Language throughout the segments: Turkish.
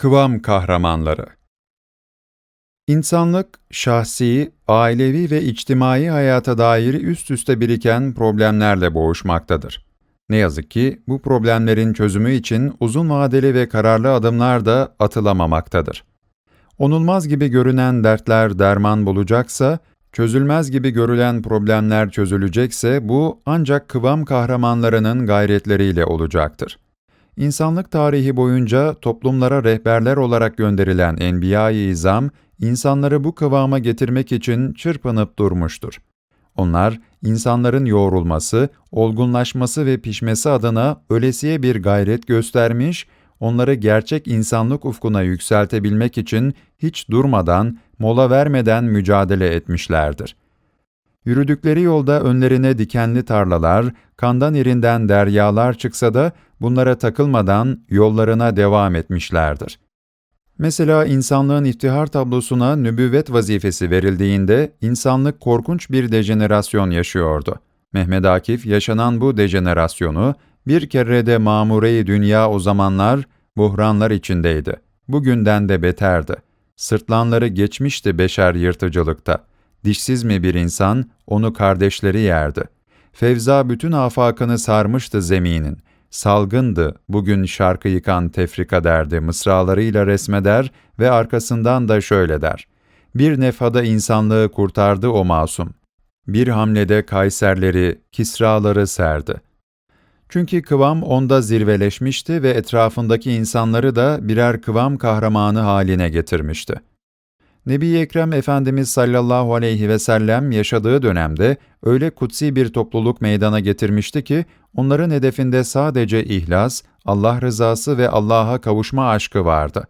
Kıvam kahramanları İnsanlık, şahsi, ailevi ve içtimai hayata dair üst üste biriken problemlerle boğuşmaktadır. Ne yazık ki bu problemlerin çözümü için uzun vadeli ve kararlı adımlar da atılamamaktadır. Onulmaz gibi görünen dertler derman bulacaksa, çözülmez gibi görülen problemler çözülecekse bu ancak kıvam kahramanlarının gayretleriyle olacaktır. İnsanlık tarihi boyunca toplumlara rehberler olarak gönderilen Enbiya-i İzam, insanları bu kıvama getirmek için çırpınıp durmuştur. Onlar, insanların yoğrulması, olgunlaşması ve pişmesi adına ölesiye bir gayret göstermiş, onları gerçek insanlık ufkuna yükseltebilmek için hiç durmadan, mola vermeden mücadele etmişlerdir. Yürüdükleri yolda önlerine dikenli tarlalar, kandan irinden deryalar çıksa da bunlara takılmadan yollarına devam etmişlerdir. Mesela insanlığın iftihar tablosuna nübüvvet vazifesi verildiğinde insanlık korkunç bir dejenerasyon yaşıyordu. Mehmet Akif yaşanan bu dejenerasyonu bir kere de mamure dünya o zamanlar buhranlar içindeydi. Bugünden de beterdi. Sırtlanları geçmişti beşer yırtıcılıkta. Dişsiz mi bir insan, onu kardeşleri yerdi. Fevza bütün afakını sarmıştı zeminin. Salgındı, bugün şarkı yıkan tefrika derdi, mısralarıyla resmeder ve arkasından da şöyle der. Bir nefada insanlığı kurtardı o masum. Bir hamlede Kayserleri, Kisraları serdi. Çünkü kıvam onda zirveleşmişti ve etrafındaki insanları da birer kıvam kahramanı haline getirmişti. Nebi Ekrem Efendimiz sallallahu aleyhi ve sellem yaşadığı dönemde öyle kutsi bir topluluk meydana getirmişti ki onların hedefinde sadece ihlas, Allah rızası ve Allah'a kavuşma aşkı vardı.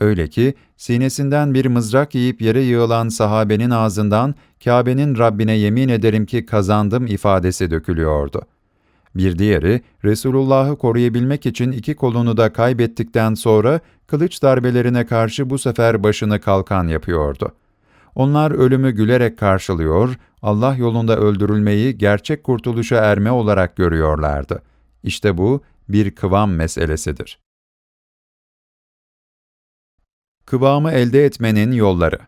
Öyle ki sinesinden bir mızrak yiyip yere yığılan sahabenin ağzından Kabe'nin Rabbine yemin ederim ki kazandım ifadesi dökülüyordu. Bir diğeri, Resulullah'ı koruyabilmek için iki kolunu da kaybettikten sonra kılıç darbelerine karşı bu sefer başını kalkan yapıyordu. Onlar ölümü gülerek karşılıyor, Allah yolunda öldürülmeyi gerçek kurtuluşa erme olarak görüyorlardı. İşte bu bir kıvam meselesidir. Kıvamı elde etmenin yolları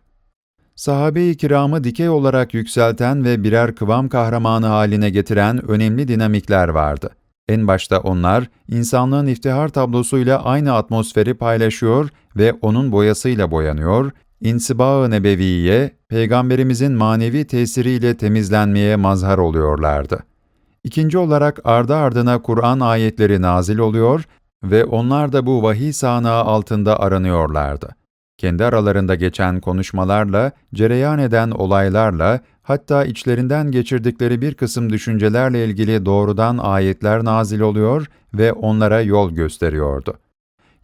Sahabe-i kiramı dikey olarak yükselten ve birer kıvam kahramanı haline getiren önemli dinamikler vardı. En başta onlar, insanlığın iftihar tablosuyla aynı atmosferi paylaşıyor ve onun boyasıyla boyanıyor, insiba-ı nebeviye, peygamberimizin manevi tesiriyle temizlenmeye mazhar oluyorlardı. İkinci olarak ardı ardına Kur'an ayetleri nazil oluyor ve onlar da bu vahiy sahnağı altında aranıyorlardı kendi aralarında geçen konuşmalarla, cereyan eden olaylarla, hatta içlerinden geçirdikleri bir kısım düşüncelerle ilgili doğrudan ayetler nazil oluyor ve onlara yol gösteriyordu.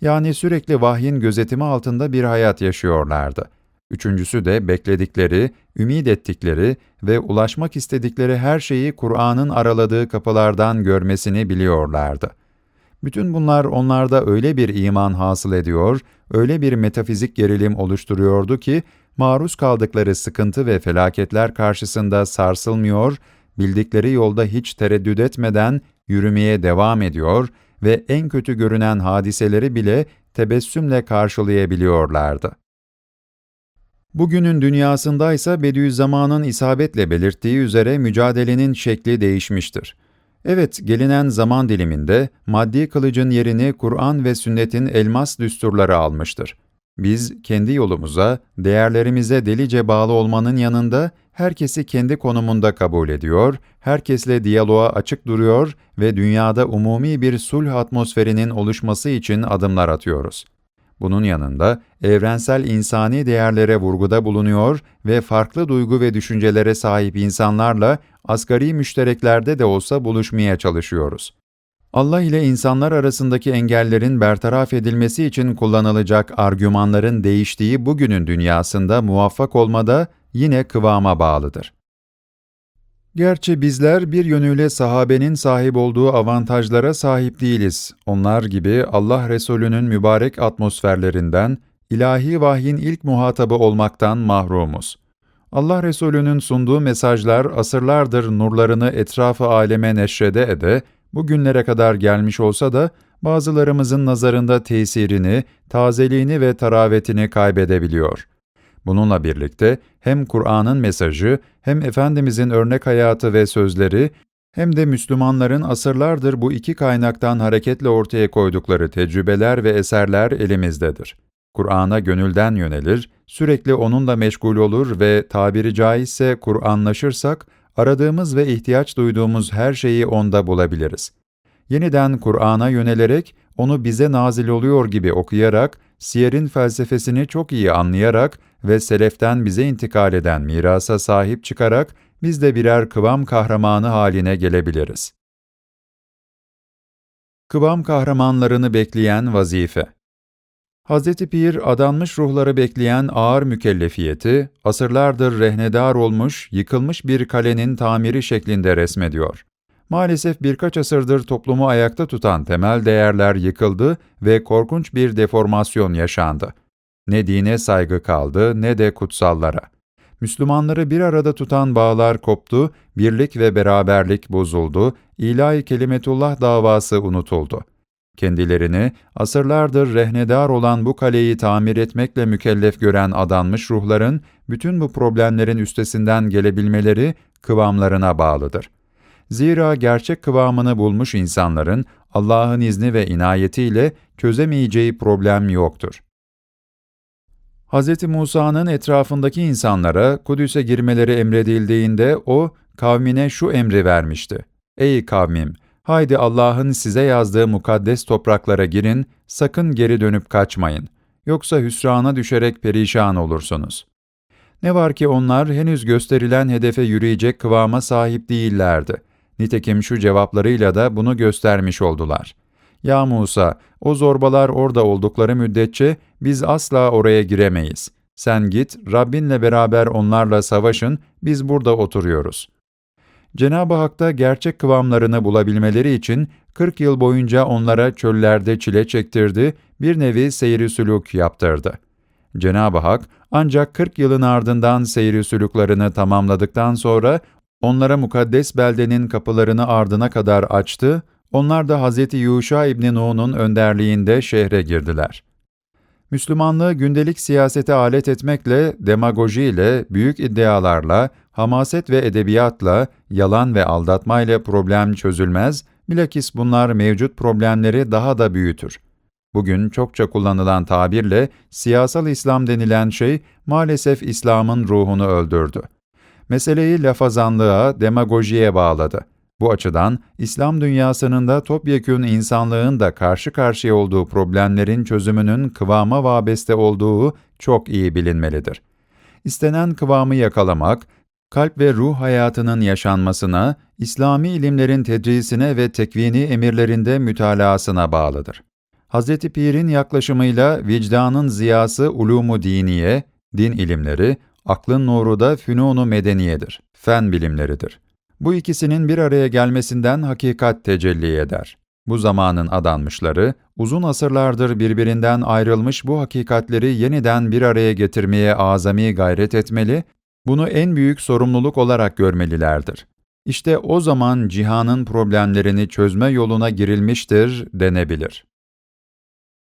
Yani sürekli vahyin gözetimi altında bir hayat yaşıyorlardı. Üçüncüsü de bekledikleri, ümit ettikleri ve ulaşmak istedikleri her şeyi Kur'an'ın araladığı kapılardan görmesini biliyorlardı. Bütün bunlar onlarda öyle bir iman hasıl ediyor, öyle bir metafizik gerilim oluşturuyordu ki, maruz kaldıkları sıkıntı ve felaketler karşısında sarsılmıyor, bildikleri yolda hiç tereddüt etmeden yürümeye devam ediyor ve en kötü görünen hadiseleri bile tebessümle karşılayabiliyorlardı. Bugünün dünyasındaysa Bediüzzaman'ın isabetle belirttiği üzere mücadelenin şekli değişmiştir. Evet, gelinen zaman diliminde maddi kılıcın yerini Kur'an ve sünnetin elmas düsturları almıştır. Biz kendi yolumuza, değerlerimize delice bağlı olmanın yanında herkesi kendi konumunda kabul ediyor, herkesle diyaloğa açık duruyor ve dünyada umumi bir sulh atmosferinin oluşması için adımlar atıyoruz. Bunun yanında evrensel insani değerlere vurguda bulunuyor ve farklı duygu ve düşüncelere sahip insanlarla asgari müştereklerde de olsa buluşmaya çalışıyoruz. Allah ile insanlar arasındaki engellerin bertaraf edilmesi için kullanılacak argümanların değiştiği bugünün dünyasında muvaffak olmada yine kıvama bağlıdır. Gerçi bizler bir yönüyle sahabenin sahip olduğu avantajlara sahip değiliz. Onlar gibi Allah Resulü'nün mübarek atmosferlerinden, ilahi vahyin ilk muhatabı olmaktan mahrumuz. Allah Resulü'nün sunduğu mesajlar asırlardır nurlarını etrafı aleme neşrede ede, bugünlere kadar gelmiş olsa da bazılarımızın nazarında tesirini, tazeliğini ve taravetini kaybedebiliyor. Bununla birlikte hem Kur'an'ın mesajı, hem Efendimizin örnek hayatı ve sözleri, hem de Müslümanların asırlardır bu iki kaynaktan hareketle ortaya koydukları tecrübeler ve eserler elimizdedir. Kur'an'a gönülden yönelir, sürekli onunla meşgul olur ve tabiri caizse Kur'anlaşırsak, aradığımız ve ihtiyaç duyduğumuz her şeyi onda bulabiliriz. Yeniden Kur'an'a yönelerek, onu bize nazil oluyor gibi okuyarak, siyerin felsefesini çok iyi anlayarak ve seleften bize intikal eden mirasa sahip çıkarak, biz de birer kıvam kahramanı haline gelebiliriz. Kıvam kahramanlarını bekleyen vazife Hz. Pir, adanmış ruhları bekleyen ağır mükellefiyeti, asırlardır rehnedar olmuş, yıkılmış bir kalenin tamiri şeklinde resmediyor. Maalesef birkaç asırdır toplumu ayakta tutan temel değerler yıkıldı ve korkunç bir deformasyon yaşandı. Ne dine saygı kaldı ne de kutsallara. Müslümanları bir arada tutan bağlar koptu, birlik ve beraberlik bozuldu, ilahi kelimetullah davası unutuldu. Kendilerini asırlardır rehnedar olan bu kaleyi tamir etmekle mükellef gören adanmış ruhların bütün bu problemlerin üstesinden gelebilmeleri kıvamlarına bağlıdır. Zira gerçek kıvamını bulmuş insanların Allah'ın izni ve inayetiyle çözemeyeceği problem yoktur. Hz. Musa'nın etrafındaki insanlara Kudüs'e girmeleri emredildiğinde o, kavmine şu emri vermişti. Ey kavmim! Haydi Allah'ın size yazdığı mukaddes topraklara girin, sakın geri dönüp kaçmayın. Yoksa hüsrana düşerek perişan olursunuz. Ne var ki onlar henüz gösterilen hedefe yürüyecek kıvama sahip değillerdi. Nitekim şu cevaplarıyla da bunu göstermiş oldular. Ya Musa, o zorbalar orada oldukları müddetçe biz asla oraya giremeyiz. Sen git, Rabbinle beraber onlarla savaşın, biz burada oturuyoruz. Cenab-ı Hak da gerçek kıvamlarını bulabilmeleri için 40 yıl boyunca onlara çöllerde çile çektirdi, bir nevi seyri sülük yaptırdı. Cenab-ı Hak ancak 40 yılın ardından seyri sülüklerini tamamladıktan sonra onlara mukaddes beldenin kapılarını ardına kadar açtı, onlar da Hz. Yuşa İbni Nuh'un önderliğinde şehre girdiler. Müslümanlığı gündelik siyasete alet etmekle, demagojiyle, büyük iddialarla, hamaset ve edebiyatla, yalan ve aldatmayla problem çözülmez, bilakis bunlar mevcut problemleri daha da büyütür. Bugün çokça kullanılan tabirle siyasal İslam denilen şey maalesef İslam'ın ruhunu öldürdü. Meseleyi lafazanlığa, demagojiye bağladı. Bu açıdan İslam dünyasının da topyekün insanlığın da karşı karşıya olduğu problemlerin çözümünün kıvama vabeste olduğu çok iyi bilinmelidir. İstenen kıvamı yakalamak, kalp ve ruh hayatının yaşanmasına, İslami ilimlerin tedrisine ve tekvini emirlerinde mütalaasına bağlıdır. Hz. Pir'in yaklaşımıyla vicdanın ziyası ulumu diniye, din ilimleri, aklın nuru da fünunu medeniyedir, fen bilimleridir. Bu ikisinin bir araya gelmesinden hakikat tecelli eder. Bu zamanın adanmışları, uzun asırlardır birbirinden ayrılmış bu hakikatleri yeniden bir araya getirmeye azami gayret etmeli, bunu en büyük sorumluluk olarak görmelilerdir. İşte o zaman cihanın problemlerini çözme yoluna girilmiştir denebilir.